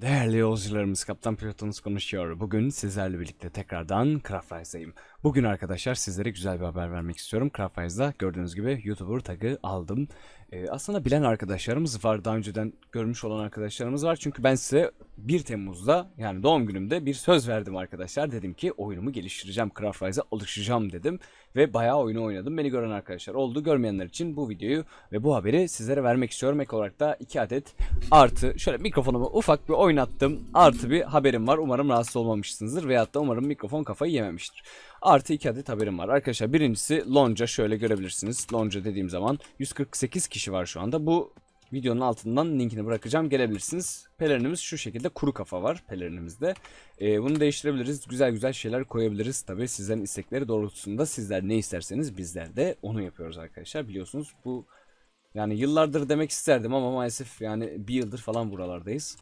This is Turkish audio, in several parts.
Değerli yolcularımız, Kaptan Pilotunuz konuşuyor. Bugün sizlerle birlikte tekrardan Craftwise'dayım. Bugün arkadaşlar sizlere güzel bir haber vermek istiyorum. Craftwise'da gördüğünüz gibi YouTuber tagı aldım. Ee, aslında bilen arkadaşlarımız var, daha önceden görmüş olan arkadaşlarımız var. Çünkü ben size 1 Temmuz'da yani doğum günümde bir söz verdim arkadaşlar. Dedim ki oyunumu geliştireceğim, Craftwise'a alışacağım dedim. Ve bayağı oyunu oynadım. Beni gören arkadaşlar oldu. Görmeyenler için bu videoyu ve bu haberi sizlere vermek istiyorum. Ek olarak da 2 adet artı şöyle mikrofonumu ufak bir oynattım. Artı bir haberim var. Umarım rahatsız olmamışsınızdır. Veyahut da umarım mikrofon kafayı yememiştir. Artı 2 adet haberim var. Arkadaşlar birincisi Lonca şöyle görebilirsiniz. Lonca dediğim zaman 148 kişi var şu anda. Bu videonun altından linkini bırakacağım. Gelebilirsiniz. Pelerinimiz şu şekilde kuru kafa var pelerinimizde. Ee, bunu değiştirebiliriz. Güzel güzel şeyler koyabiliriz. Tabii sizlerin istekleri doğrultusunda sizler ne isterseniz bizler de onu yapıyoruz arkadaşlar. Biliyorsunuz bu yani yıllardır demek isterdim ama maalesef yani bir yıldır falan buralardayız.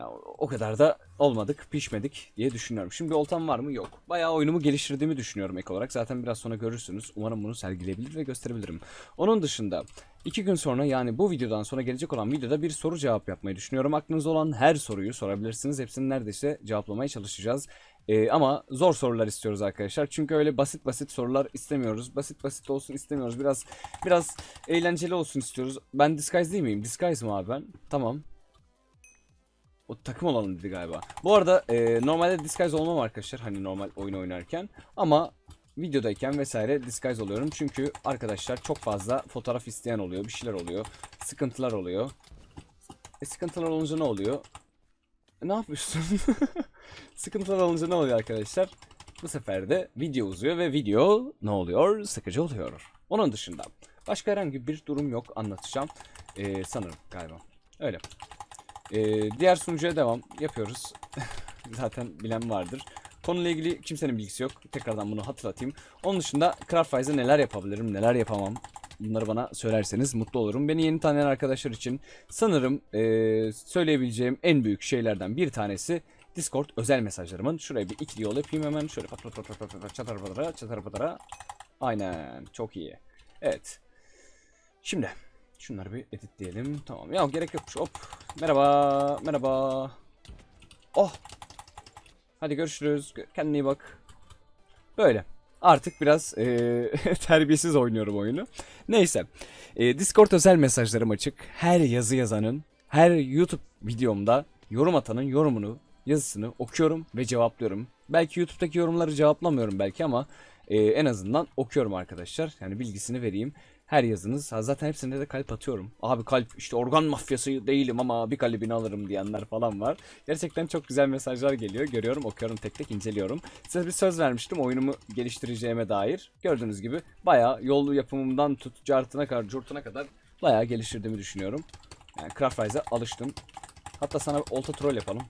Ya, o kadar da olmadık, pişmedik diye düşünüyorum. Şimdi oltam var mı? Yok. Bayağı oyunumu geliştirdiğimi düşünüyorum ek olarak. Zaten biraz sonra görürsünüz. Umarım bunu sergileyebilir ve gösterebilirim. Onun dışında iki gün sonra yani bu videodan sonra gelecek olan videoda bir soru cevap yapmayı düşünüyorum. Aklınızda olan her soruyu sorabilirsiniz. Hepsini neredeyse cevaplamaya çalışacağız. Ee, ama zor sorular istiyoruz arkadaşlar. Çünkü öyle basit basit sorular istemiyoruz. Basit basit olsun istemiyoruz. Biraz biraz eğlenceli olsun istiyoruz. Ben Disguise değil miyim? Disguise mı abi ben? Tamam. O takım olalım dedi galiba. Bu arada e, normalde disguise olmam arkadaşlar hani normal oyun oynarken ama videodayken vesaire disguise oluyorum çünkü arkadaşlar çok fazla fotoğraf isteyen oluyor, bir şeyler oluyor, sıkıntılar oluyor. E sıkıntılar olunca ne oluyor? E, ne yapıyorsun? sıkıntılar olunca ne oluyor arkadaşlar? Bu sefer de video uzuyor ve video ne oluyor? Sıkıcı oluyor. Onun dışında başka herhangi bir durum yok anlatacağım. E, sanırım galiba. Öyle. Ee, diğer sunucuya devam yapıyoruz. Zaten bilen vardır. Konuyla ilgili kimsenin bilgisi yok. Tekrardan bunu hatırlatayım. Onun dışında Craftwise'da neler yapabilirim, neler yapamam. Bunları bana söylerseniz mutlu olurum. Beni yeni tanıyan arkadaşlar için sanırım ee, söyleyebileceğim en büyük şeylerden bir tanesi Discord özel mesajlarımın. Şuraya bir ikili yol yapayım hemen. Şöyle pat pat pat pat pat pat çatar patara çatar patara. Aynen çok iyi. Evet. Şimdi şunları bir editleyelim. Tamam ya gerek yok. Hop. Merhaba. Merhaba. Oh. Hadi görüşürüz. Gö- Kendine iyi bak. Böyle. Artık biraz eee, terbiyesiz oynuyorum oyunu. Neyse. Eee, Discord özel mesajlarım açık. Her yazı yazanın, her YouTube videomda yorum atanın yorumunu, yazısını okuyorum ve cevaplıyorum. Belki YouTube'daki yorumları cevaplamıyorum belki ama eee, en azından okuyorum arkadaşlar. Yani bilgisini vereyim. Her yazınız. Zaten hepsine de kalp atıyorum. Abi kalp işte organ mafyası değilim ama bir kalbini alırım diyenler falan var. Gerçekten çok güzel mesajlar geliyor. Görüyorum, okuyorum, tek tek inceliyorum. Size bir söz vermiştim oyunumu geliştireceğime dair. Gördüğünüz gibi bayağı yol yapımından tut, cartına kadar, curtuna kadar bayağı geliştirdiğimi düşünüyorum. Yani Craftwise'a alıştım. Hatta sana olta troll yapalım.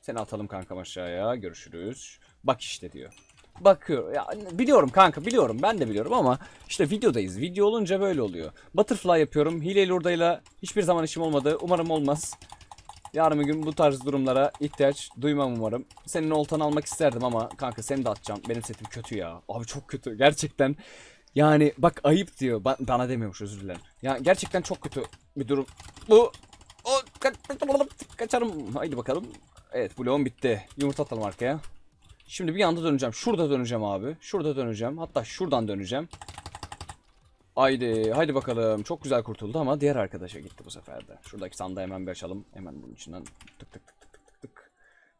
Seni atalım kankam aşağıya. Görüşürüz. Bak işte diyor bakıyor. Ya biliyorum kanka biliyorum ben de biliyorum ama işte videodayız. Video olunca böyle oluyor. Butterfly yapıyorum. Hileli hurdayla hiçbir zaman işim olmadı. Umarım olmaz. Yarın bir gün bu tarz durumlara ihtiyaç duymam umarım. Senin oltanı almak isterdim ama kanka seni de atacağım. Benim setim kötü ya. Abi çok kötü. Gerçekten yani bak ayıp diyor. Ba- bana demiyormuş özür dilerim. Ya gerçekten çok kötü bir durum. Bu o ka- kaçarım. Haydi bakalım. Evet bloğum bitti. Yumurta atalım arkaya. Şimdi bir anda döneceğim. Şurada döneceğim abi. Şurada döneceğim. Hatta şuradan döneceğim. Haydi. Haydi bakalım. Çok güzel kurtuldu ama diğer arkadaşa gitti bu sefer de. Şuradaki sandığı hemen bir açalım. Hemen bunun içinden tık tık tık tık tık tık.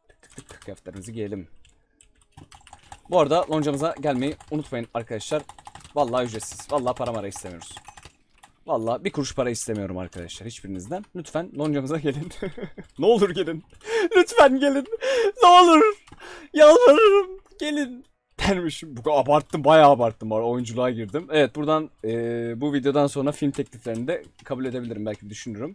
Tık tık tık defterimizi giyelim. Bu arada loncamıza gelmeyi unutmayın arkadaşlar. Vallahi ücretsiz. Vallahi para mara istemiyoruz. Vallahi bir kuruş para istemiyorum arkadaşlar hiçbirinizden. Lütfen loncamıza gelin. ne olur gelin. Lütfen gelin. Ne olur. Yalvarırım. Gelin. Dermişim. Bu abarttım. Bayağı abarttım. arada. Oyunculuğa girdim. Evet buradan eee, bu videodan sonra film tekliflerini de kabul edebilirim. Belki düşünürüm.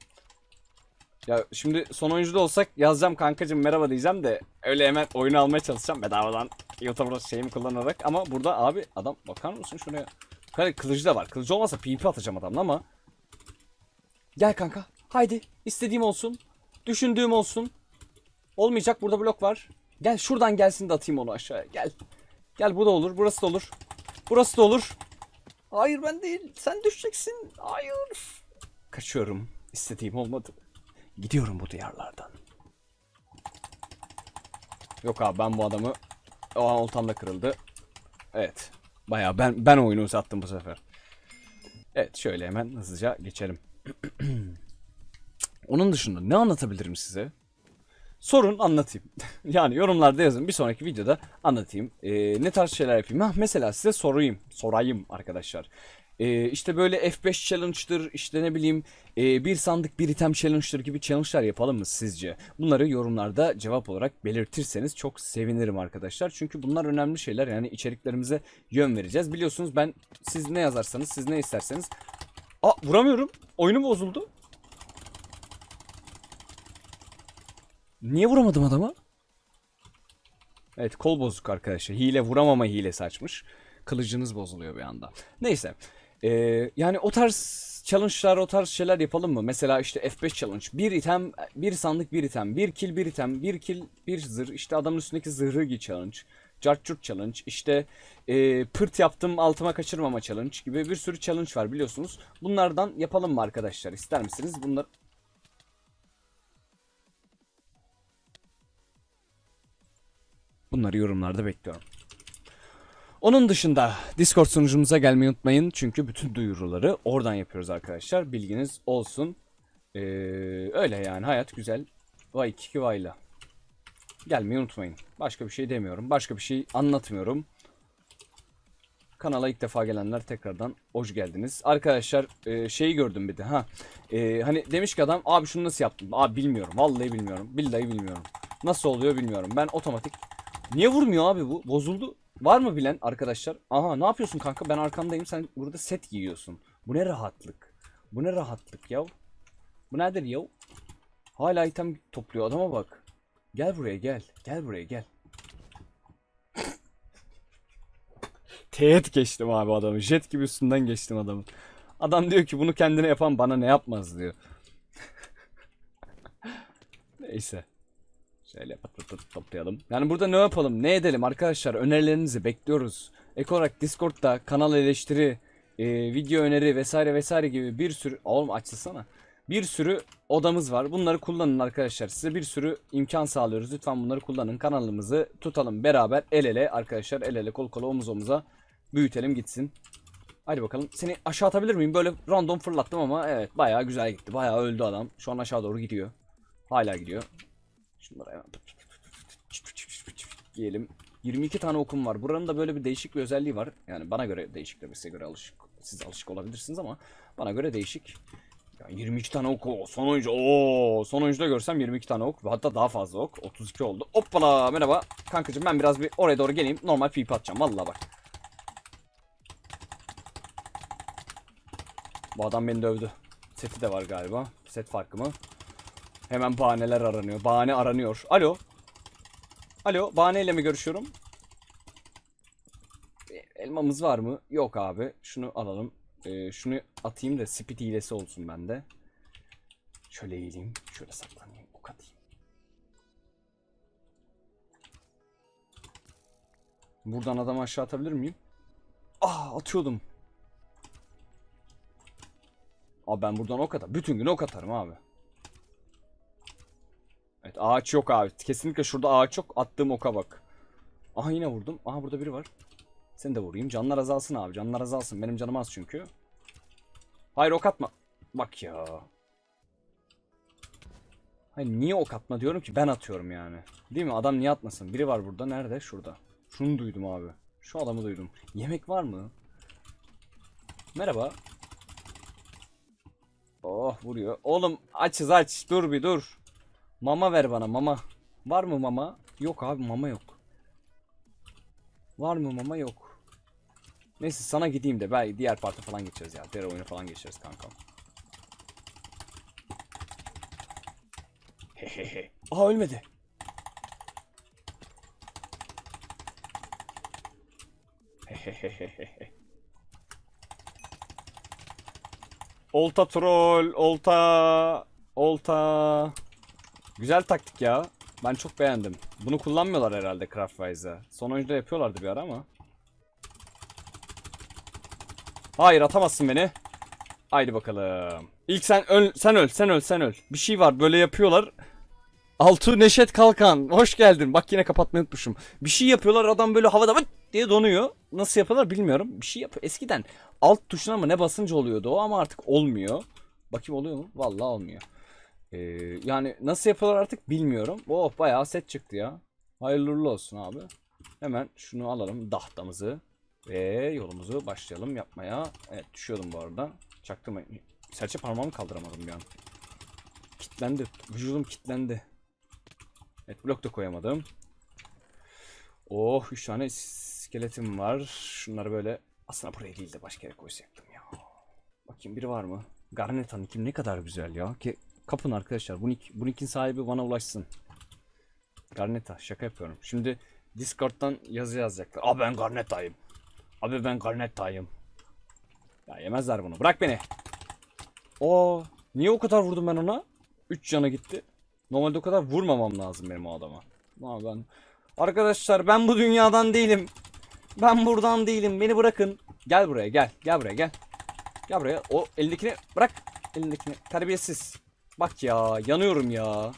Ya şimdi son oyuncuda olsak yazacağım kankacım merhaba diyeceğim de öyle hemen oyunu almaya çalışacağım bedavadan YouTuber şeyimi kullanarak ama burada abi adam bakar mısın şuraya Hani kılıcı da var. Kılıcı olmasa PvP atacağım adamla ama. Gel kanka. Haydi. İstediğim olsun. Düşündüğüm olsun. Olmayacak burada blok var. Gel şuradan gelsin de atayım onu aşağıya. Gel. Gel bu da olur. Burası da olur. Burası da olur. Hayır ben değil. Sen düşeceksin. Hayır. Kaçıyorum. İstediğim olmadı. Gidiyorum bu diyarlardan. Yok abi ben bu adamı o an oltam da kırıldı. Evet. Bayağı ben ben oyunu uzattım bu sefer. Evet şöyle hemen hızlıca geçelim. Onun dışında ne anlatabilirim size? Sorun anlatayım. yani yorumlarda yazın. Bir sonraki videoda anlatayım. Ee, ne tarz şeyler yapayım? Ha, mesela size sorayım. Sorayım arkadaşlar. Ee, işte böyle F5 challenge'dır işte ne bileyim e, bir sandık bir item challenge'dır gibi challenge'lar yapalım mı sizce? Bunları yorumlarda cevap olarak belirtirseniz çok sevinirim arkadaşlar. Çünkü bunlar önemli şeyler yani içeriklerimize yön vereceğiz. Biliyorsunuz ben siz ne yazarsanız siz ne isterseniz. Aa vuramıyorum. Oyunum bozuldu. Niye vuramadım adama? Evet kol bozuk arkadaşlar. Hile vuramama hilesi açmış. Kılıcınız bozuluyor bir anda. Neyse. Ee, yani o tarz challenge'lar o tarz şeyler yapalım mı? Mesela işte F5 challenge. Bir item, bir sandık bir item. Bir kill bir item. Bir kill bir zırh. İşte adamın üstündeki zırhı giy challenge. Carchurt challenge. İşte e, pırt yaptım altıma kaçırmama challenge gibi bir sürü challenge var biliyorsunuz. Bunlardan yapalım mı arkadaşlar? İster misiniz? Bunlar Bunları yorumlarda bekliyorum. Onun dışında Discord sunucumuza gelmeyi unutmayın. Çünkü bütün duyuruları oradan yapıyoruz arkadaşlar. Bilginiz olsun. Ee, öyle yani hayat güzel. Vay kiki vayla. Gelmeyi unutmayın. Başka bir şey demiyorum. Başka bir şey anlatmıyorum. Kanala ilk defa gelenler tekrardan hoş geldiniz. Arkadaşlar e, şeyi gördüm bir de ha. E, hani demiş ki adam abi şunu nasıl yaptın? Abi bilmiyorum. Vallahi bilmiyorum. Billahi bilmiyorum. Nasıl oluyor bilmiyorum. Ben otomatik Niye vurmuyor abi bu? Bozuldu. Var mı bilen arkadaşlar? Aha ne yapıyorsun kanka? Ben arkandayım. Sen burada set giyiyorsun. Bu ne rahatlık? Bu ne rahatlık yav? Bu nedir yav? Hala item topluyor adama bak. Gel buraya gel. Gel buraya gel. Teğet geçtim abi adamı. Jet gibi üstünden geçtim adamı. Adam diyor ki bunu kendine yapan bana ne yapmaz diyor. Neyse. Şöyle pat toplayalım. Yani burada ne yapalım, ne edelim arkadaşlar? Önerilerinizi bekliyoruz. Ek olarak Discord'da kanal eleştiri, e, video öneri vesaire vesaire gibi bir sürü... Oğlum açılsana. Bir sürü odamız var. Bunları kullanın arkadaşlar. Size bir sürü imkan sağlıyoruz. Lütfen bunları kullanın. Kanalımızı tutalım beraber el ele arkadaşlar. El ele kol kola omuz omuza büyütelim gitsin. Hadi bakalım. Seni aşağı atabilir miyim? Böyle random fırlattım ama evet bayağı güzel gitti. Bayağı öldü adam. Şu an aşağı doğru gidiyor. Hala gidiyor. Şunları hemen giyelim. 22 tane okum var. Buranın da böyle bir değişik bir özelliği var. Yani bana göre değişik de size göre alışık. Siz alışık olabilirsiniz ama bana göre değişik. Ya 22 tane ok. o, Son oyuncu. Oo, son oyuncuda görsem 22 tane ok. Hatta daha fazla ok. 32 oldu. Hoppala merhaba. Kankacığım ben biraz bir oraya doğru geleyim. Normal PP atacağım. Vallahi bak. Bu adam beni dövdü. Seti de var galiba. Set farkı mı? Hemen bahaneler aranıyor. Bahane aranıyor. Alo. Alo. Bahaneyle mi görüşüyorum? E, Elmamız var mı? Yok abi. Şunu alalım. Ee, şunu atayım da speed hilesi olsun bende. Şöyle eğileyim. Şöyle saklanayım. Ok atayım. Buradan adamı aşağı atabilir miyim? Ah atıyordum. Abi ben buradan ok atarım. Bütün gün ok atarım abi. Evet ağaç yok abi. Kesinlikle şurada ağaç yok. Attığım oka bak. Aha yine vurdum. Aha burada biri var. Seni de vurayım. Canlar azalsın abi. Canlar azalsın. Benim canım az çünkü. Hayır ok atma. Bak ya. Hayır niye ok atma diyorum ki ben atıyorum yani. Değil mi? Adam niye atmasın? Biri var burada. Nerede? Şurada. Şunu duydum abi. Şu adamı duydum. Yemek var mı? Merhaba. Oh vuruyor. Oğlum açız aç. Dur bir dur. Mama ver bana mama. Var mı mama? Yok abi mama yok. Var mı mama yok. Neyse sana gideyim de belki diğer parti falan geçeriz ya. Diğer oyunu falan geçeriz kankam. Hehehe. Aha ölmedi. Hehehehe. Olta troll, olta, olta. Güzel taktik ya. Ben çok beğendim. Bunu kullanmıyorlar herhalde Craftwise'a. Son oyunda yapıyorlardı bir ara ama. Hayır atamazsın beni. Haydi bakalım. İlk sen öl, sen öl, sen öl, sen öl. Bir şey var böyle yapıyorlar. Altu Neşet Kalkan. Hoş geldin. Bak yine kapatmayı unutmuşum. Bir şey yapıyorlar adam böyle havada vıt diye donuyor. Nasıl yapıyorlar bilmiyorum. Bir şey yapıyor. Eskiden alt tuşuna mı ne basınca oluyordu o ama artık olmuyor. Bakayım oluyor mu? Vallahi olmuyor. Ee, yani nasıl yapıyorlar artık bilmiyorum. Oh bayağı set çıktı ya. Hayırlı olsun abi. Hemen şunu alalım dahtamızı. Ve yolumuzu başlayalım yapmaya. Evet düşüyordum bu arada. Çaktırmayın. Serçe parmağımı kaldıramadım bir an. Kitlendi. Vücudum kitlendi. Evet blok da koyamadım. Oh 3 tane iskeletim var. Şunları böyle aslında buraya değil de başka yere koysaktım ya. Bakayım biri var mı? Garneta'nın kim ne kadar güzel ya. Ki kapın arkadaşlar. Bu nick, bu nickin sahibi bana ulaşsın. Garneta şaka yapıyorum. Şimdi Discord'dan yazı yazacaklar. Abi ben Garneta'yım. Abi ben Garneta'yım. Ya yemezler bunu. Bırak beni. Oo, niye o kadar vurdum ben ona? 3 cana gitti. Normalde o kadar vurmamam lazım benim o adama. Ama ben Arkadaşlar ben bu dünyadan değilim. Ben buradan değilim. Beni bırakın. Gel buraya gel. Gel buraya gel. Gel buraya. O elindekini bırak. Elindekini. Terbiyesiz. Bak ya yanıyorum ya.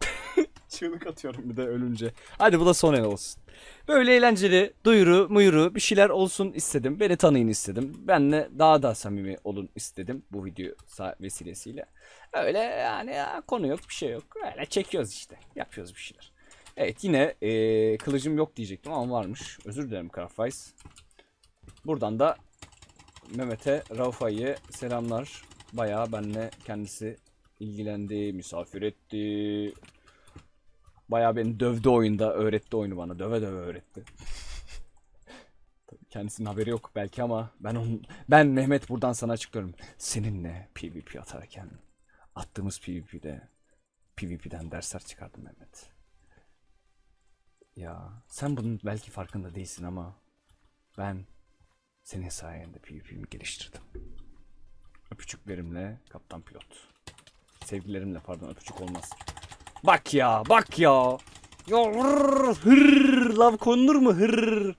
Çığlık atıyorum bir de ölünce. Hadi bu da son el olsun. Böyle eğlenceli duyuru muyuru bir şeyler olsun istedim. Beni tanıyın istedim. Benle daha da samimi olun istedim bu video vesilesiyle. Öyle yani ya, konu yok bir şey yok. Öyle çekiyoruz işte. Yapıyoruz bir şeyler. Evet yine eee, kılıcım yok diyecektim ama varmış. Özür dilerim Craftwise. Buradan da Mehmet'e, Raufa'ya selamlar. Bayağı benle kendisi ilgilendi, misafir etti. Bayağı beni dövdü oyunda, öğretti oyunu bana. Döve döve öğretti. Kendisinin haberi yok belki ama ben onun ben Mehmet buradan sana açıklıyorum. Seninle PvP atarken attığımız PvP'de PvP'den dersler çıkardım Mehmet. Ya sen bunun belki farkında değilsin ama ben senin sayende PvP'mi geliştirdim. Öpücüklerimle kaptan pilot. Sevgilerimle pardon öpücük olmaz. Bak ya bak ya. Ya hırr, hırr, lav konulur mu hırr?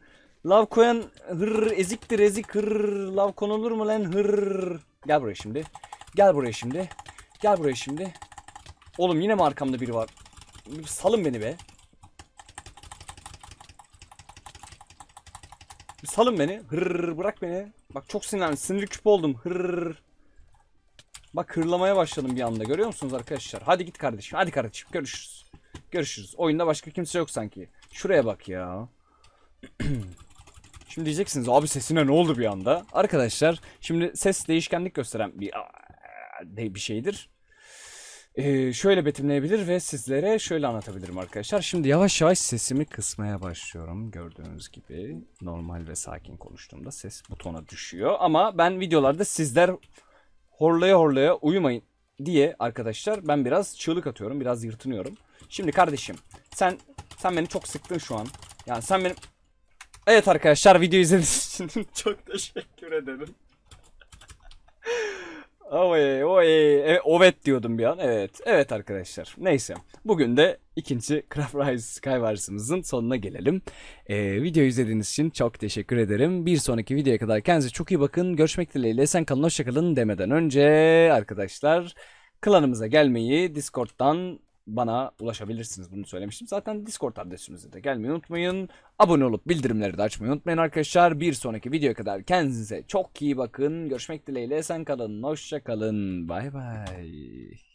Lav koyan hırr eziktir ezik hırr. Lav konulur mu lan hırr? Gel buraya şimdi. Gel buraya şimdi. Gel buraya şimdi. Oğlum yine mi arkamda biri var? Salın beni be. Salın beni. Hırr bırak beni. Bak çok sinirlendim. Sinir küp oldum. Hırr. Bak hırlamaya başladım bir anda. Görüyor musunuz arkadaşlar? Hadi git kardeşim. Hadi kardeşim. Görüşürüz. Görüşürüz. Oyunda başka kimse yok sanki. Şuraya bak ya. Şimdi diyeceksiniz abi sesine ne oldu bir anda? Arkadaşlar şimdi ses değişkenlik gösteren bir bir şeydir. Ee, şöyle betimleyebilir ve sizlere şöyle anlatabilirim arkadaşlar. Şimdi yavaş yavaş sesimi kısmaya başlıyorum. Gördüğünüz gibi normal ve sakin konuştuğumda ses butona düşüyor. Ama ben videolarda sizler horlaya horlaya uyumayın diye arkadaşlar ben biraz çığlık atıyorum. Biraz yırtınıyorum. Şimdi kardeşim sen sen beni çok sıktın şu an. Yani sen benim Evet arkadaşlar video izlediğiniz için çok teşekkür ederim. Oy oy evet, diyordum bir an. Evet. Evet arkadaşlar. Neyse. Bugün de ikinci Craft Rise Skywars'ımızın sonuna gelelim. Ee, video izlediğiniz için çok teşekkür ederim. Bir sonraki videoya kadar kendinize çok iyi bakın. Görüşmek dileğiyle. Sen kalın hoşçakalın demeden önce arkadaşlar klanımıza gelmeyi Discord'dan bana ulaşabilirsiniz. Bunu söylemiştim. Zaten Discord adresimize de gelmeyi unutmayın. Abone olup bildirimleri de açmayı unutmayın arkadaşlar. Bir sonraki videoya kadar kendinize çok iyi bakın. Görüşmek dileğiyle. Sen kalın. Hoşça kalın. Bay bay.